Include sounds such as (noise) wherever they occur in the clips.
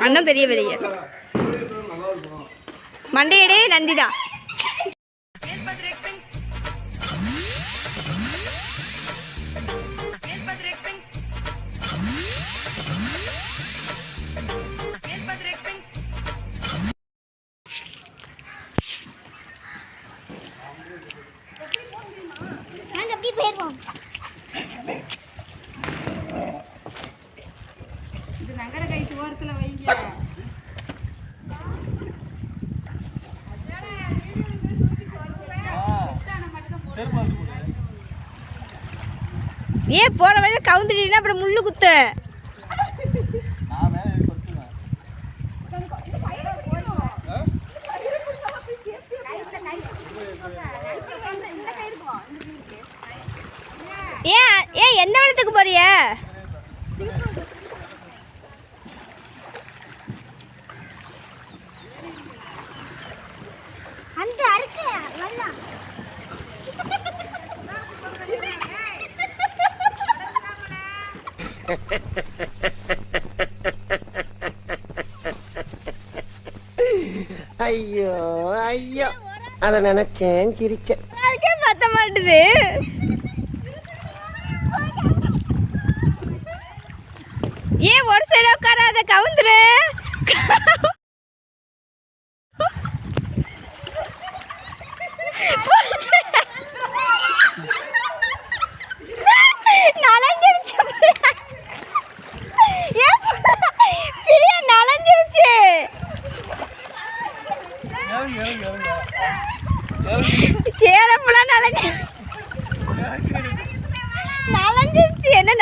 அண்ணன் பெரிய பெரிய மண்டையடே நந்திதா ஏன் போற வழியில கவுந்துட்டீங்கன்னா அப்புறம் முள்ளு குத்து. ஏன் ஏன் எந்த வளத்துக்கு போறிய? அந்த அறுக்கு வரலாம் ஐயோ ஐயோ. அத நினைச்சேன் சிரிச்சேன். அதுக்கே பத்த மாட்டுது. ஏன் ஒரு சைடு உட்காராத கவுந்துரு?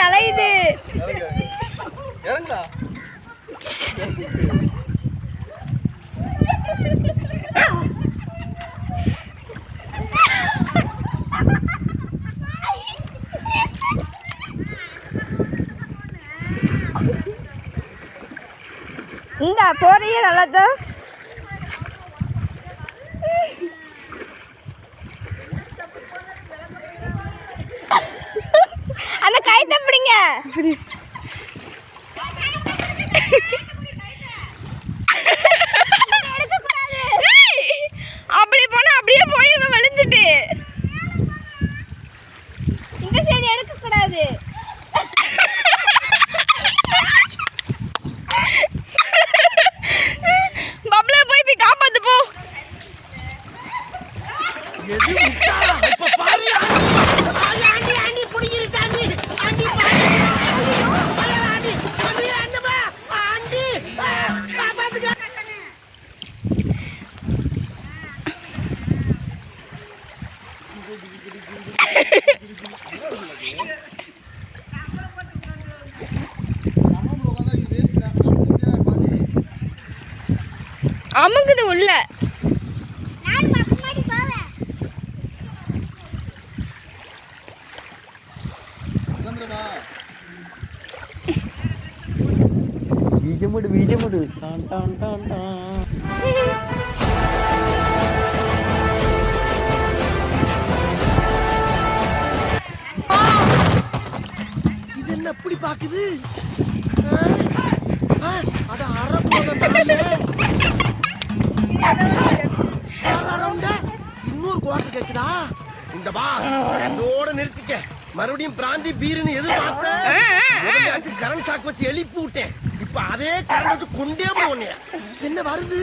நலையுது இந்த போறிய நல்லதான் அந்த கைத்த பிடிங்க. அப்படி போனா அப்படியே போயிருவேன் வலிஞ்சிட்டு அமுங்குது உள்ள. வீஜமுடு வீஜமுடு. டான் டான் டான் டான். என்ன எப்படி பாக்குது? அட. அரரவுண்டா, இன்னொரு குவார்டர் கேக்குதா? இந்த பா இதோட நிறுத்திக்க. மறுபடியும் பிராந்தி பீருன்னு எதிர்பார்த்த கரண்ட் சாக் வச்சு எழுப்பி விட்டேன். இப்ப அதே கரண்ட் வச்சு கொண்டே போனேன். என்ன வருது?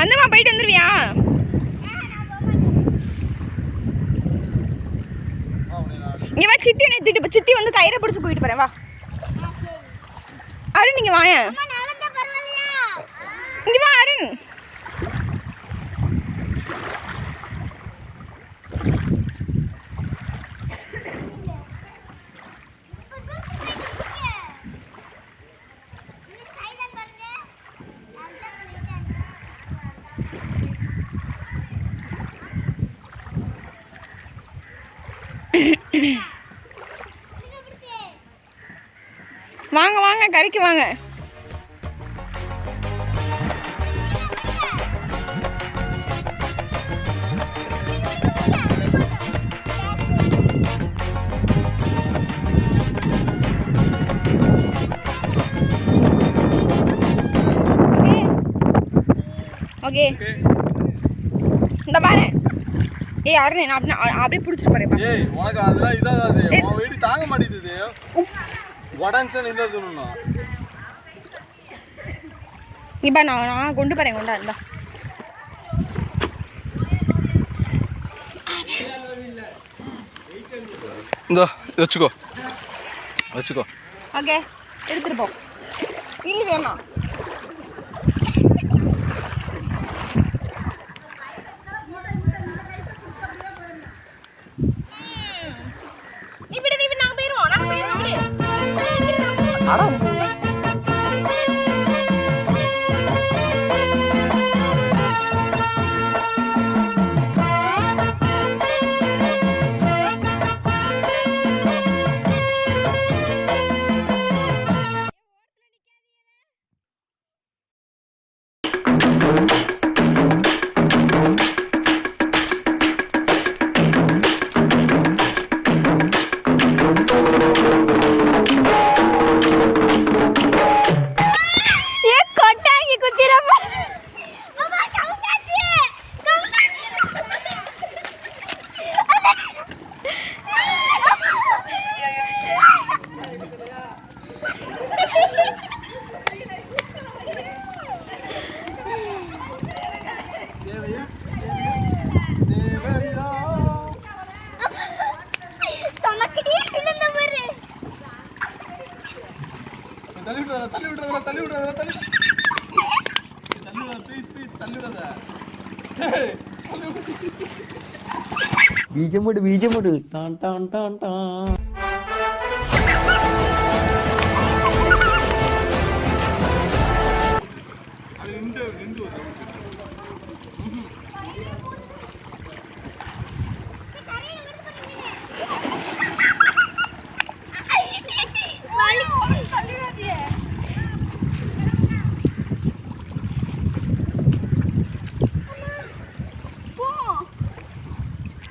அந்தமா போயிட்டு வந்துருவியா? இங்க வா சித்தி போ. சித்தி வந்து கயிறை பிடிச்சு போயிட்டு போறேன் வா. அருண் இங்க பரவாயில்லையா? இங்க வா அருண். வாங்க வாங்க கறிக்கு வாங்க. ஓகே. இந்த பாரு. ஏய் அருண் நான் அப்படியே பிடிச்சிட்டு போறேன் ஏய் உனக்கு அதெல்லாம் இதாகாது. உன் வெடி தாங்க மாட்டேங்குது. இந்த துணுன்னா இப்போ நான் நான் கொண்டு போறேன் கொண்டா இருந்தா இந்த வச்சுக்கோ. வச்சுக்கோ. ஓகே எடுத்துட்டு போ. இல்லை வேணாம். தள்ளி விடாத தள்ளி விடாத தள்ளி விடாத தள்ளி தள்ளி விடாத ப்ளீஸ் ப்ளீஸ் தள்ளி விடாத ஏய், தள்ளி விடாத. ബീജമുട് ബീജമുട് ടാൻ ടാൻ ടാൻ ടാൻ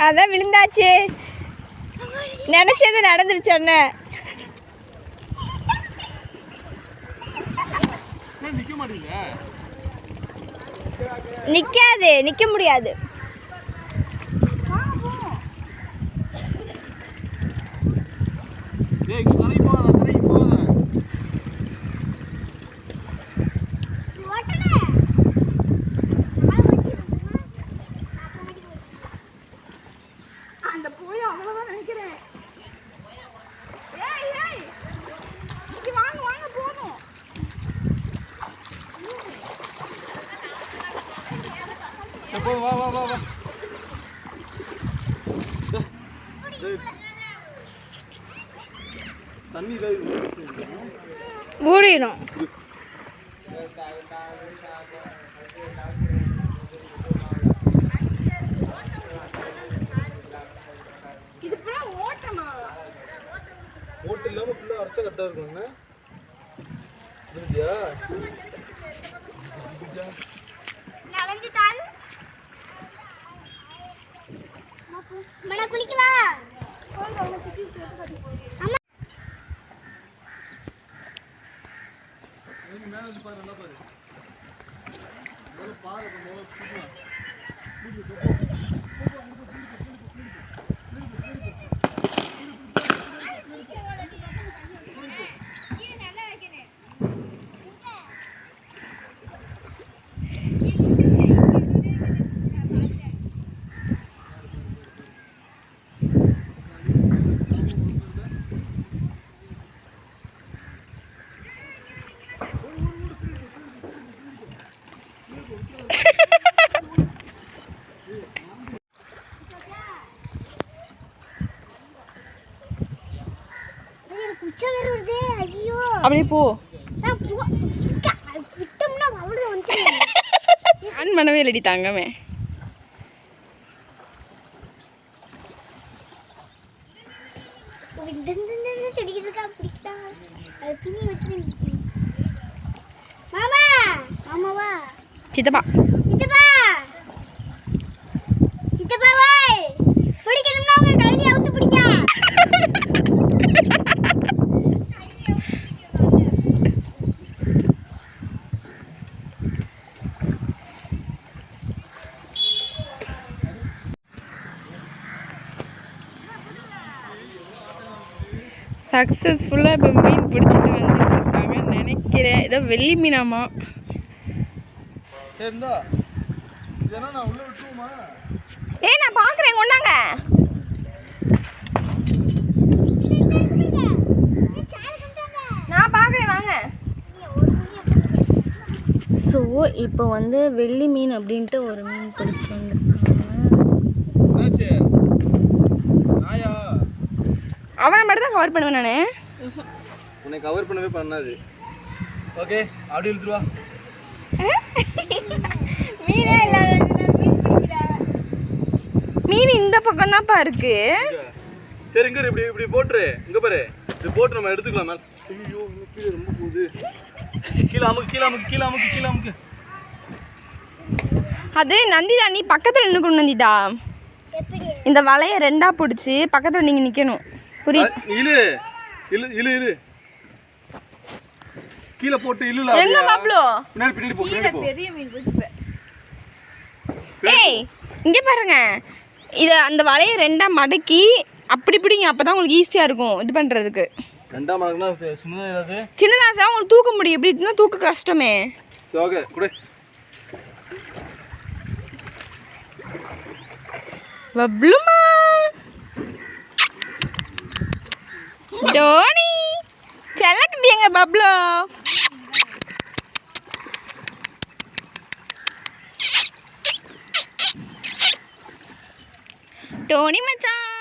அதான் விழுந்தாச்சு. நினச்சது நடந்துருச்சு அண்ணன் நிற்காது நிற்க முடியாது. ஏய் தலை போகாத தலை போகாத அந்த போய் அவ்வளவுதான் நினைக்கிறேன் ஏய் ஏய் இங்க வாங்க வாங்க போதும் போதும் வா வா வா வா. தண்ணி ஃபுல்லாக ஓட்டமா? ஓட்டு இல்லாம ஃபுல்லா அரைச்சா கரெக்டா இருக்குங்க மேல இருந்து பாரு நல்லா பாரு மேல பாரு அப்ப போ. ஆன் பண்ணவே (laughs) இல்லடி தங்கமே. சித்தப்பா. சித்தப்பா! சித்தப்பா வாய்! சக்ஸஸ்ஃபுல்லாக இப்போ மீன் பிடிச்சிட்டு வந்துட்டு இருக்காங்கன்னு நினைக்கிறேன். ஏதோ வெள்ளி மீனாமா இதெல்லாம் நான் பார்க்குறேன் கொண்டாங்க. நான் பார்க்குறேன் வாங்க. ஸோ இப்போ வந்து வெள்ளி மீன் அப்படின்ட்டு ஒரு மீன் பிடிச்சிட்டு வந்திருக்காங்க அவனை மட்டும் தான் கவர் பண்ணுவேன் நான். உன்னை கவர் பண்ணவே பண்ணாது. ஓகே அப்படி இழுத்துருவா மீனே இல்லாத மீன் இந்த பக்கம் தான்ப்பா இருக்கு சரி இங்க இப்படி இப்படி போட்டுரு. இங்க பாரு. இப்படி போட்டு நம்ம எடுத்துக்கலாம் மேல். ஐயோ கீழே ரொம்ப போகுது. கீழே அமுக்கு கீழே அமுக்கு கீழே அமுக்கு கீழே அமுக்கு. அது நந்திதா நீ பக்கத்தில் நின்றுக்கணும் நந்திதா. எப்படி? இந்த வலையை ரெண்டா பிடிச்சி பக்கத்தில் நீங்கள் நிற்கணும் புரியுது இழு. இழு இழு இழு. கீழே போட்டு இழுல எங்க பாப்ளோ பின்னாடி பின்னாடி போ பின்னாடி போ. பெரிய மீன் பிடிச்சிப்பேன் ஏய் இங்கே பாருங்க. இதை அந்த வலையை ரெண்டா மடக்கி அப்படி பிடிங்க அப்போ தான் உங்களுக்கு ஈஸியாக இருக்கும் இது பண்ணுறதுக்கு ரெண்டாம் மடக்குனா இல்லாது சின்னதாசா உங்களுக்கு தூக்க முடியும். இப்படி தூக்க கஷ்டமே. சரி ஓகே கொடு. பப்ளுமா டோனி செல்லக்குட்டி எங்க பப்ளோ? டோனி மச்சான்.